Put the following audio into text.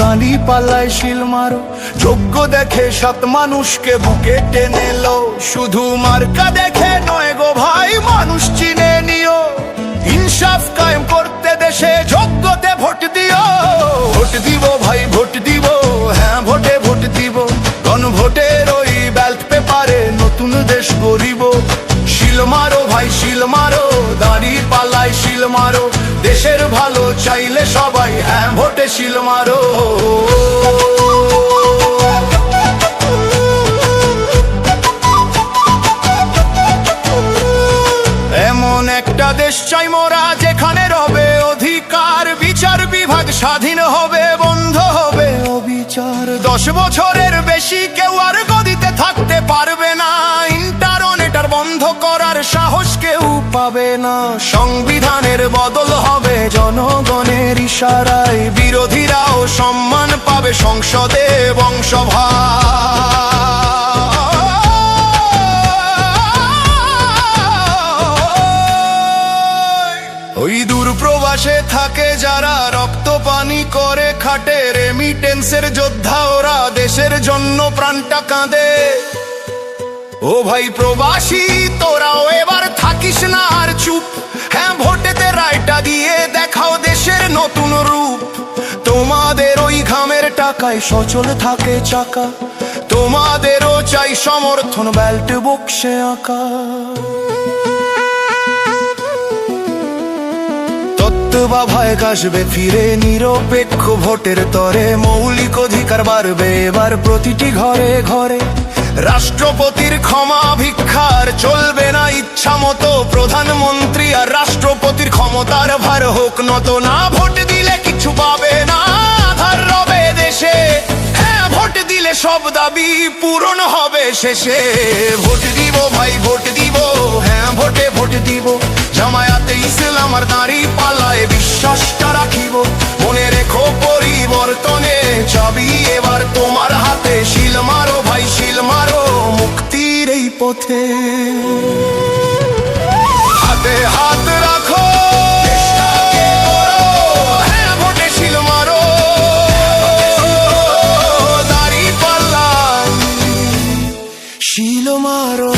দাঁড়ি পাল্লায় শিল মারো। যোগ্য দেখে সাত মানুষকে বুকে টেনে লো শুধু মার্কা দেখে নয় গো ভাই, মানুষ চিনে নিও। ইনসাফ কায়েম করতে দেশে যোগ্যতে ভোট দিও। ভোট দিব ভাই, ভোট দিব। হ্যাঁ ভোটে ভোট দিব। গণভোটের ওই ব্যালট পেপারে নতুন দেশ গরিব শিল মারো ভাই, শিল মারো। দাঁড়ি পাল্লায় শিল মারো। দেশের ভালো চাইলে সবাই হ্যাঁ ভোটে শিল মারো। এমন একটা দেশ চাই মোরা, যেখানে রবে অধিকার, বিচার বিভাগ স্বাধীন হবে, বন্ধ হবে অবিচার। দশ বছরের বেশি কেউ আর গদিতে থাকতে পারবে না। ইন্টারনেট আর বন্ধ করার সাহস কেউ পাবে না। সংবিধানের বদল হবে ইশারায় বিরোধীরাও সম্মান পাবে সংসদে বংশভার ওই দূর প্রবাসে থাকে যারা রক্ত পানি করে, খাটে রেমিটেন্সের যোদ্ধা ওরা দেশের জন্য প্রাণটা কাঁদে। ও ভাই প্রবাসী দেশের নতুন রূপ। তোমাদের ওই ঘামের টাকায় সচল থাকে চাকা। তোমাদেরও চাই সমর্থন বেল্ট বক্সে আঁকা। আসবে ফিরে নিরপেক্ষ ভোটের তরে। মৌলিক অধিকার বাড়বে, এবার প্রতিটি ঘরে ঘরে। রাষ্ট্রপতির ক্ষমা ভিক্ষার, চলবে না ইচ্ছা মতো প্রধানমন্ত্রী আর রাষ্ট্রপতির ক্ষমতার ভার হোক নত না, ভোট দিলে কিছু পাবে না। আধার রবে দেশে। হ্যাঁ ভোট দিলে সব দাবি পূরণ হবে শেষে। ভোট দিব ভাই, ভোট দিব। হ্যাঁ ভোটে ভোট দিব। জামায়াতে ইসলাম আর দাঁড়ি পাল্লায় বিশ্বাসটা রাখিব। মনে রেখো পরিবর্তনে চাবি এবার তোমার হাতে। শিল মারো ভাই, শিল মারো মুক্তির এই পথে। ছিল মারো